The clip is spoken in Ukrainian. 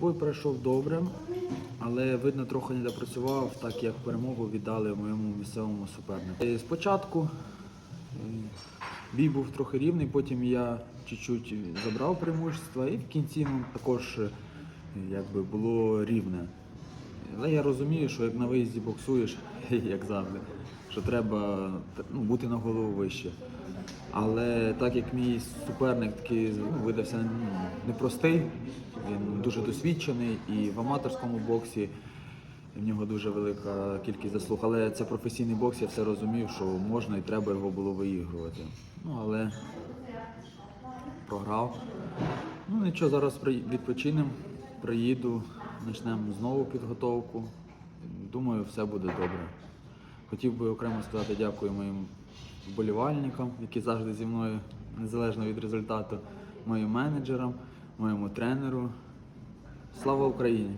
Бой пройшов добре, але видно трохи не допрацював, так як перемогу віддали моєму місцевому супернику. Спочатку е, бій був трохи рівний, потім я чуть-чуть забрав преимущество і в кінці також е, якби було рівне. Але я розумію, що як на виїзді боксуєш, як завжди, що треба ну, бути на голову вище. Але так як мій суперник такий ну, видався ну, непростий, він дуже досвідчений і в аматорському боксі в нього дуже велика кількість заслуг. Але це професійний бокс, я все розумів, що можна і треба його було виігрувати. Ну але програв. Ну нічого, зараз відпочинемо, приїду, почнемо знову підготовку. Думаю, все буде добре. Хотів би окремо сказати дякую моїм вболівальникам, які завжди зі мною, незалежно від результату, моїм менеджерам, моєму тренеру. Слава Україні!